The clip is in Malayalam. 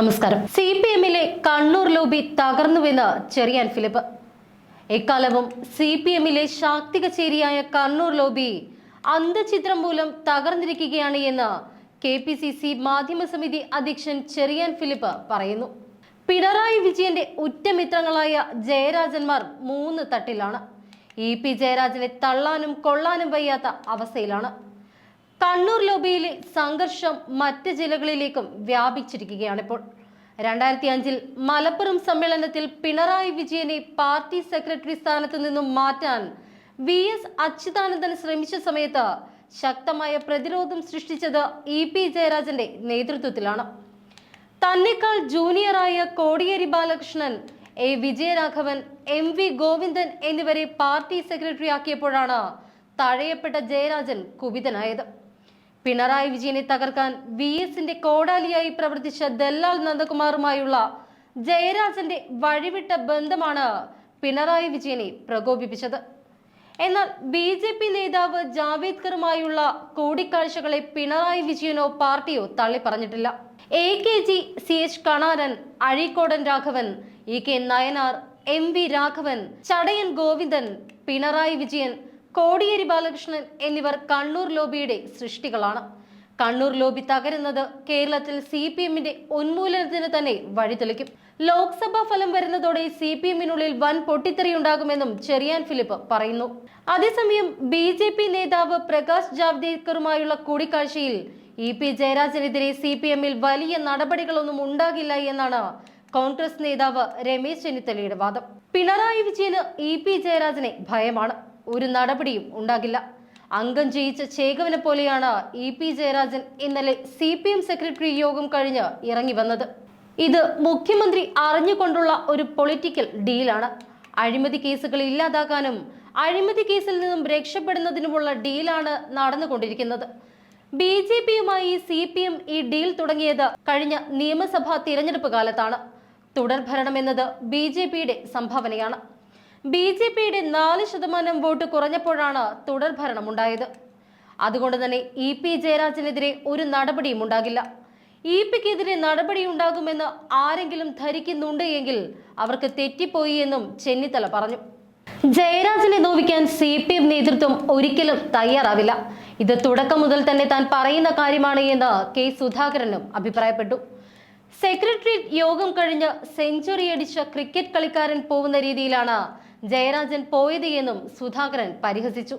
നമസ്കാരം. സി പി എമ്മിലെ കണ്ണൂർ ലോബി തകർന്നുവെന്ന് ചെറിയാൻ ഫിലിപ്പ് എക്കാലവും സി പി എമ്മിലെ ശാക്തിക ചേരിയായ കണ്ണൂർ ലോബി അന്ധചിത്രം മൂലം തകർന്നിരിക്കുകയാണ് എന്ന് കെ പി സി സി മാധ്യമ സമിതി അധ്യക്ഷൻ ചെറിയാൻ ഫിലിപ്പ് പറയുന്നു. പിണറായി വിജയന്റെ ഉറ്റമിത്രങ്ങളായ ജയരാജന്മാർ മൂന്ന് തട്ടിലാണ്. ഇ പി ജയരാജനെ തള്ളാനും കൊള്ളാനും വയ്യാത്ത അവസ്ഥയിലാണ്. കണ്ണൂർ ലോബിയിലെ സംഘർഷം മറ്റ് ജില്ലകളിലേക്കും വ്യാപിച്ചിരിക്കുകയാണിപ്പോൾ രണ്ടായിരത്തി അഞ്ചിൽ മലപ്പുറം സമ്മേളനത്തിൽ പിണറായി വിജയനെ പാർട്ടി സെക്രട്ടറി സ്ഥാനത്ത് നിന്നും മാറ്റാൻ വി എസ് അച്യുതാനന്ദൻ ശ്രമിച്ച സമയത്ത് ശക്തമായ പ്രതിരോധം സൃഷ്ടിച്ചത് ഇ പി ജയരാജന്റെ നേതൃത്വത്തിലാണ്. തന്നെക്കാൾ ജൂനിയറായ Kodiyeri Balakrishnan A Vijayaraghavan M V Govindan എന്നിവരെ പാർട്ടി സെക്രട്ടറി ആക്കിയപ്പോഴാണ് തഴയപ്പെട്ട ജയരാജൻ കുപിതനായത്. പിണറായി വിജയനെ തകർക്കാൻ വി എസിന്റെ കോടാലിയായി പ്രവർത്തിച്ച ദല്ലാൽ നന്ദകുമാറുമായുള്ള ജയരാജന്റെ വഴിവിട്ട ബന്ധമാണ് പിണറായി വിജയനെ പ്രകോപിപ്പിച്ചത്. എന്നാൽ ബി ജെ പി നേതാവ് ജാവേദ്കറുമായുള്ള കൂടിക്കാഴ്ചകളെ പിണറായി വിജയനോ പാർട്ടിയോ തള്ളിപ്പറഞ്ഞിട്ടില്ല. A K G C H Kanaran Azhikodan Raghavan E K Nayanar M V Raghavan Chadayan Govindan Pinarayi Vijayan Kodiyeri Balakrishnan എന്നിവർ കണ്ണൂർ ലോബിയുടെ സൃഷ്ടികളാണ്. കണ്ണൂർ ലോബി തകരുന്നത് കേരളത്തിൽ സി പി എമ്മിന്റെ ഉന്മൂലനത്തിന് തന്നെ വഴിതെളിക്കും. ലോക്സഭാ ഫലം വരുന്നതോടെ സി പി എമ്മിനുള്ളിൽ വൻ പൊട്ടിത്തെറിയുണ്ടാകുമെന്നും ചെറിയാൻ ഫിലിപ്പ് പറയുന്നു. അതേസമയം ബി ജെ പി നേതാവ് പ്രകാശ് ജാവ്ദേക്കറുമായുള്ള കൂടിക്കാഴ്ചയിൽ ഇ പി ജയരാജനെതിരെ സി പി എമ്മിൽ വലിയ നടപടികളൊന്നും ഉണ്ടാകില്ല എന്നാണ് കോൺഗ്രസ് നേതാവ് രമേശ് ചെന്നിത്തലയുടെ വാദം. പിണറായി വിജയന് ഇ പി ജയരാജനെ ഭയമാണ്. ഒരു നടപടിയും ഉണ്ടാകില്ല. അംഗം ജയിച്ച ചേകവനെ പോലെയാണ് ഇ പി ജയരാജൻ ഇന്നലെ സി പി എം സെക്രട്ടറി യോഗം കഴിഞ്ഞ് ഇറങ്ങി വന്നത്. ഇത് മുഖ്യമന്ത്രി അറിഞ്ഞുകൊണ്ടുള്ള ഒരു പൊളിറ്റിക്കൽ ഡീലാണ്. അഴിമതി കേസുകൾ ഇല്ലാതാക്കാനും അഴിമതി കേസിൽ നിന്നും രക്ഷപ്പെടുന്നതിനുമുള്ള ഡീലാണ് നടന്നുകൊണ്ടിരിക്കുന്നത്. ബി ജെ പിയുമായി സി പി എം ഈ ഡീൽ തുടങ്ങിയത് കഴിഞ്ഞ നിയമസഭാ തിരഞ്ഞെടുപ്പ് കാലത്താണ്. തുടർഭരണം എന്നത് ബി ജെ പിയുടെ സംഭാവനയാണ്. ബി ജെ പിയുടെ നാല് ശതമാനം വോട്ട് കുറഞ്ഞപ്പോഴാണ് തുടർ ഭരണമുണ്ടായത്. അതുകൊണ്ട് തന്നെ ഇ പി ജയരാജനെതിരെ ഒരു നടപടിയും ഉണ്ടാകില്ല. ഇ പിക്കെതിരെ നടപടി ഉണ്ടാകുമെന്ന് ആരെങ്കിലും ധരിക്കുന്നുണ്ട് എങ്കിൽ അവർക്ക് തെറ്റിപ്പോയി എന്നും ചെന്നിത്തല പറഞ്ഞു. ജയരാജനെ നോവിക്കാൻ സി പി എം നേതൃത്വം ഒരിക്കലും തയ്യാറാവില്ല. ഇത് തുടക്കം മുതൽ തന്നെ താൻ പറയുന്ന കാര്യമാണ് എന്ന് കെ സുധാകരനും അഭിപ്രായപ്പെട്ടു. സെക്രട്ടേറിയറ്റ് യോഗം കഴിഞ്ഞ് സെഞ്ചുറി അടിച്ച ക്രിക്കറ്റ് കളിക്കാരൻ പോകുന്ന രീതിയിലാണ് ജയരാജൻ പോയത് എന്നും സുധാകരൻ പരിഹസിച്ചു.